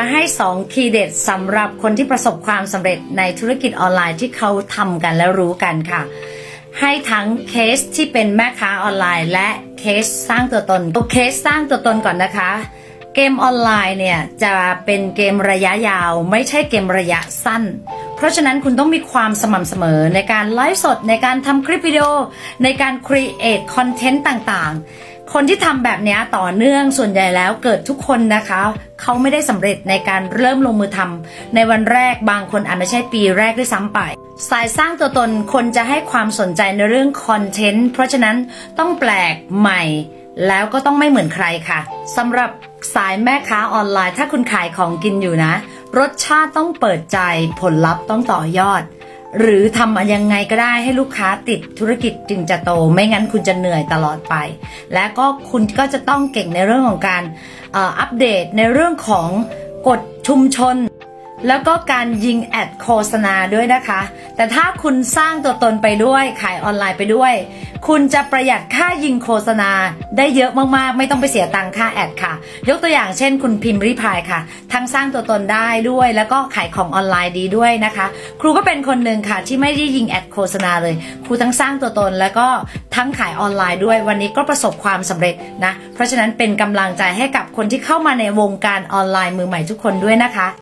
มาให้ 2 คีย์เด็ดสำหรับคนที่ประสบความสำเร็จในธุรกิจออนไลน์ที่เขาทำกันและรู้กันค่ะ ให้ทั้งเคสที่เป็นแม่ค้าออนไลน์ และเคสสร้างตัวตนตัวเคสสร้างตัวตนก่อนนะคะ เกมออนไลน์เนี่ยจะเป็นเกมระยะยาว ไม่ใช่เกมระยะสั้น เพราะฉะนั้นคุณต้องมีความสม่ำเสมอในการไลฟ์สดในการทำคลิปวิดีโอในการครีเอทคอนเทนต์ต่างๆ คนที่ทำแบบนี้ต่อเนื่องส่วนใหญ่แล้วเกิดทุกคนนะคะ เขาไม่ได้สำเร็จในการเริ่มลงมือทำในวันแรกบางคนอาจไม่ใช่ปีแรกด้วยซ้ำไป สายสร้างตัวตนคนจะให้ความสนใจในเรื่องคอนเทนต์เพราะฉะนั้นต้องแปลกใหม่ แล้วก็ต้องไม่เหมือนใครค่ะสำหรับสายแม่ค้าออนไลน์ ถ้าคุณขายของกินอยู่นะ รสชาติต้องเปิดใจผลลัพธ์ต้องต่อยอด หรือทำยังไงก็ได้ให้ลูกค้าติดธุรกิจจึงจะโต ไม่งั้นคุณจะเหนื่อยตลอดไป และก็คุณก็จะต้องเก่งในเรื่องของการอัปเดตในเรื่องของกฎชุมชน แล้วก็การยิงแอดโฆษณาด้วยนะคะ แต่ถ้าคุณสร้างตัวตนไปด้วยขายออนไลน์ไปด้วย คุณจะประหยัดค่ายิงโฆษณาได้เยอะมากๆ ไม่ต้องไปเสียตังค่าแอดค่ะ ยกตัวอย่างเช่น คุณพิมพ์ริพายค่ะ ทั้งสร้างตัวตนได้ด้วย แล้วก็ขายของออนไลน์ดีด้วยนะคะ ครูก็เป็นคนหนึ่งค่ะที่ไม่ได้ยิงแอดโฆษณาเลย ครูทั้งสร้างตัวตนแล้วก็ทั้งขายออนไลน์ด้วย วันนี้ก็ประสบความสำเร็จนะ เพราะฉะนั้นเป็นกำลังใจให้กับคนที่เข้ามาในวงการออนไลน์มือใหม่ทุกคนด้วยนะคะ